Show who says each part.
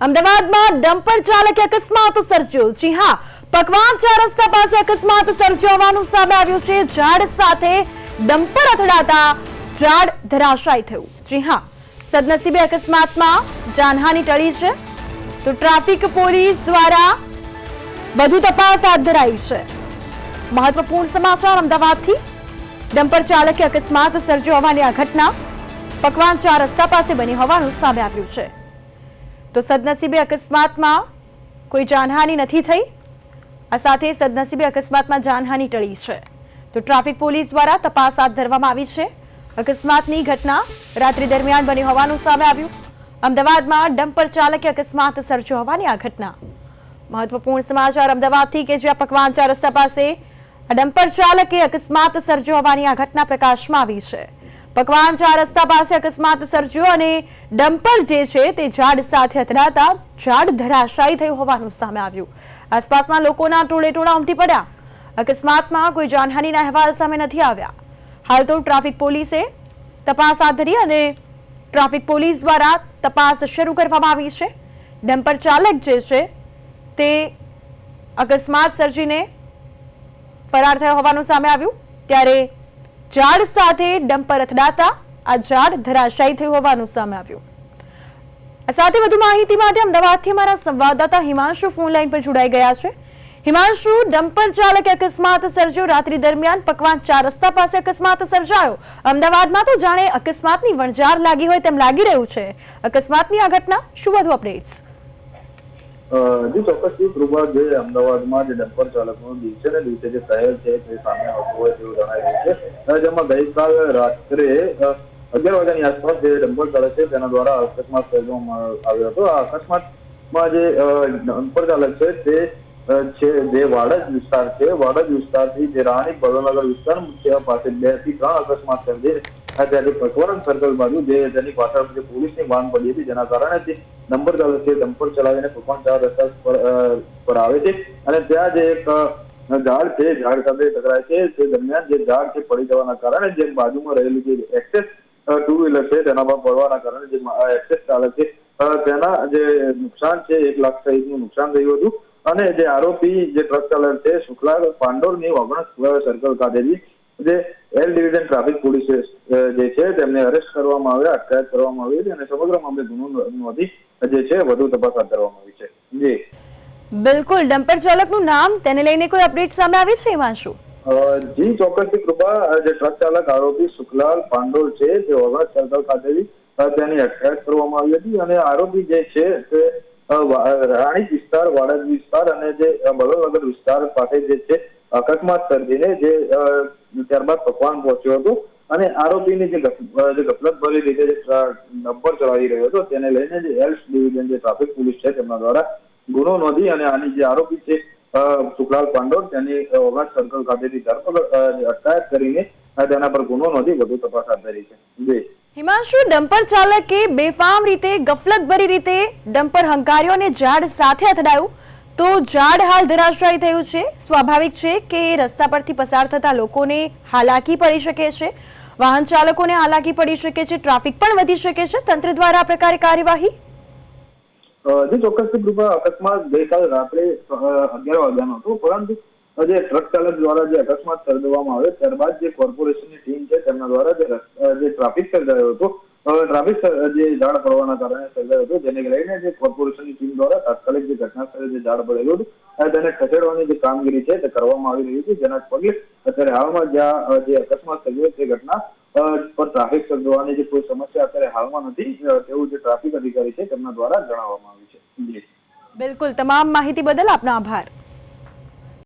Speaker 1: અમદાવાદમાં ડમ્પર ચાલકે અકસ્માત સર્જ્યો. જી હા, પકવાન ચાર રસ્તા પાસે અકસ્માત સર્જ્યો હોવાનું સામે આવ્યું છે. ઝાડ સાથે ડમ્પર અથડાતા ઝાડ ધરાશાય થયું. જી હા, સદનસીબે અકસ્માતમાં જાનહાની ટળી છે. તો ટ્રાફિક પોલીસ દ્વારા વધુ તપાસ હાથ ધરાઈ છે. મહત્વપૂર્ણ સમાચાર અમદાવાદથી. ડમ્પર ચાલકે અકસ્માત સર્જ્યો હોવાની આ ઘટના પકવાન ચાર રસ્તા પાસે બની હોવાનું સામે આવ્યું છે. તો સદનસીબે અકસ્માતમાં કોઈ જાનહાનિ નથી થઈ? આ સાથે સદનસીબે અકસ્માતમાં જાનહાનિ ટળી છે. તો ટ્રાફિક પોલીસ દ્વારા તપાસ હાથ ધરવામાં આવી છે. અકસ્માતની ઘટના રાત્રિ દરમિયાન બની હોવાનું સામે આવ્યું. અમદાવાદમાં ડમ્પર ચાલકે અકસ્માત સર્જ્યો હોવાની આ ઘટના. મહત્વપૂર્ણ સમાચાર અમદાવાદથી કે જ્યાં પકવાન ચાર રસ્તા પાસે ડમ્પર ચાલકે અકસ્માત સર્જ્યો હોવાની આ ઘટના પ્રકાશમાં આવી છે. પકવાન ચાર રસ્તા પાસે અકસ્માત સર્જ્યો અને ડમ્પર જે છે તે ઝાડ સાથે અથડાતા ઝાડ ધરાશાયી થયું હોવાનું સામે આવ્યું. આસપાસના લોકોના ટોળે ટોળા ઉમટી પડ્યા. અકસ્માતમાં કોઈ જાનહાનિના અહેવાલ સામે નથી આવ્યા. હાલ તો ટ્રાફિક પોલીસે તપાસ હાથ ધરી અને ટ્રાફિક પોલીસ દ્વારા તપાસ શરૂ કરવામાં આવી છે. ડમ્પર ચાલક જે છે તે અકસ્માત સર્જીને ફરાર થયો હોવાનું સામે આવ્યું. ત્યારે ઝાડ સાથે ડમ્પર અથડાતા આ ઝાડ ધરાશાયી થયું હોવાનું સામે આવ્યું. આ સાથે વધુ માહિતી માટે અમદાવાદથી અમારા સંવાદદાતા હિમાંશુ ફોન લાઈન પર જોડાઈ ગયા છે. હિમાંશુ, ડમ્પર ચાલકે અકસ્માત સર્જ્યો. રાત્રિ દરમિયાન પકવાન ચાર રસ્તા પાસે અકસ્માત સર્જાયો. અમદાવાદમાં તો જાણે અકસ્માતની વણઝાર લાગી હોય તેમ લાગી રહ્યું છે. અકસ્માતની આ ઘટના શું વધુ અપડેટ્સ
Speaker 2: જી ચોક્કસથી ધ્રુવા જે અમદાવાદમાં જે ડમ્પર ચાલકનો દિવસે ને દિવસે જે શહેર છે, તે સામે આવતું હોય તેવું જણાઈ રહ્યું છે. જેમાં ગઈકાલ રાત્રે અગિયાર વાગ્યાની આસપાસ જે ડમ્પર ચાલક છે, તેના દ્વારા અકસ્માત સર્જવામાં આવ્યો હતો. આ અકસ્માતમાં જે ડમ્પર ચાલક છે, તે છે, જે વાડજ વિસ્તાર છે, વાડજ વિસ્તારથી જે રાણી બળનગર વિસ્તાર મુખ્ય પાસે બેથી ત્રણ અકસ્માત સર્જી ત્યારે પકવાન સર્કલ બાજુ જે તેની પાછળ જે પોલીસની વાન પડી હતી, જેના કારણે તે નંબર ચાલક છે ડમ્પર ચલાવીને પકવાન ચાર રસ્તા પર આવે છે. અને ત્યાં જે એક ઝાડ છે, ઝાડ સાથે ટકરાય છે, તે દરમિયાન જે ઝાડ છે, પડી જવાના કારણે જે બાજુમાં રહેલું જે એક્સેસ ટુ વ્હીલર છે, તેના પર પડવાના કારણે જે એક્સેસ ચાલે છે. તેના જે નુકસાન છે, એક લાખ સહિતનું નુકસાન થયું હતું. અને જે આરોપી જે ટ્રક ચાલક છે શુક્લા પાંડોરની ઓગણસ સર્કલ ખાતેથી જે એલ ડિવિઝન ટ્રાફિક પોલીસ જે છે તેમને અરેસ્ટ કરવામાં આવ્યા અટકાયત કરવામાં આવી હતી અને સમગ્ર મામલે ગુનો નોંધી જે છે વધુ તપાસ હાથ ધરવામાં આવી છે. જી.
Speaker 1: બિલકુલ ડમ્પર ચાલકનું નામ તેને લઈને કોઈ અપડેટ સામે આવી છે હિમાંશુ?
Speaker 2: જી ચોક્કસથી કૃપા જે ટ્રક ચાલક આરોપી શુકલાલ પાંડોલ છે તે ઓગણસ સર્કલ ખાતેથી તેની અટકાયત કરવામાં આવી હતી અને આરોપી જે છે તે રાણીપ વિસ્તાર, વાડજ વિસ્તાર અને જે બલોનગર વિસ્તાર પાસે જે છે, અકસ્માત સર્જીને જે ત્યારબાદ પકવાન પહોંચ્યો હતો અને આરોપીની જે ગફલત ભરી રીતે જે નંબર ચલાવી રહ્યો હતો, તેને લઈને જે એલ્સ ડિવિઝન જે ટ્રાફિક પોલીસ છે તેમના દ્વારા ગુનો નોંધી અને આની જે આરોપી છે સુખલાલ પાંડોર તેની ઓગણસ સર્કલ ખાતેથી ધરપકડ અટકાયત કરીને તેના પર ગુનો નોંધી વધુ તપાસ હાથ ધરી છે. જી.
Speaker 1: હિમાંશુ, ડમ્પર ચાલકે બેફામ રીતે, ગફલતભરી રીતે ડમ્પર હંકાર્યો અને ઝાડ સાથે અથડાયું. તો ઝાડ હાલ ધરાશાયી થયું છે. સ્વાભાવિક છે કે રસ્તા પરથી પસાર થતા લોકોને હાલાકી પડી શકે છે. વાહન ચાલકોને હાલાકી પડી શકે છે. ટ્રાફિક પણ વધી શકે છે. તંત્ર દ્વારા આ પ્રકારે કાર્યવાહી?
Speaker 2: ચોક્કસ અકસ્માત ગઈકાલે રાત્રે અગિયાર વાગ્યાનો હતો. પરંતુ જે ટ્રક ચાલક દ્વારા જે અકસ્માત સર્જવામાં આવ્યો, ત્યારબાદ જે કોર્પોરેશનની ટીમ છે, તેમના દ્વારા જે ટ્રાફિક સર્જાયો હતો ટ્રાફિક જે ઝાડ પડવાના કારણે સર્જાયો હતો, જેને લઈને જે કોર્પોરેશનની ટીમ દ્વારા તાત્કાલિક જે ઘટનાસ્થળે જે ઝાડ પડેલું તેને ખસેડવાની જે કામગીરી છે તે કરવામાં આવી રહી છે જેના પગલે અત્યારે હાલમાં જ્યાં જે અકસ્માત સર્જાયો તે ઘટના પર ટ્રાફિક સર્જવાની જે કોઈ સમસ્યા અત્યારે હાલમાં નથી તેવું જે ટ્રાફિક અધિકારી છે તેમના દ્વારા જણાવવામાં આવ્યું છે.
Speaker 1: બિલકુલ. તમામ માહિતી બદલ આપનો આભાર.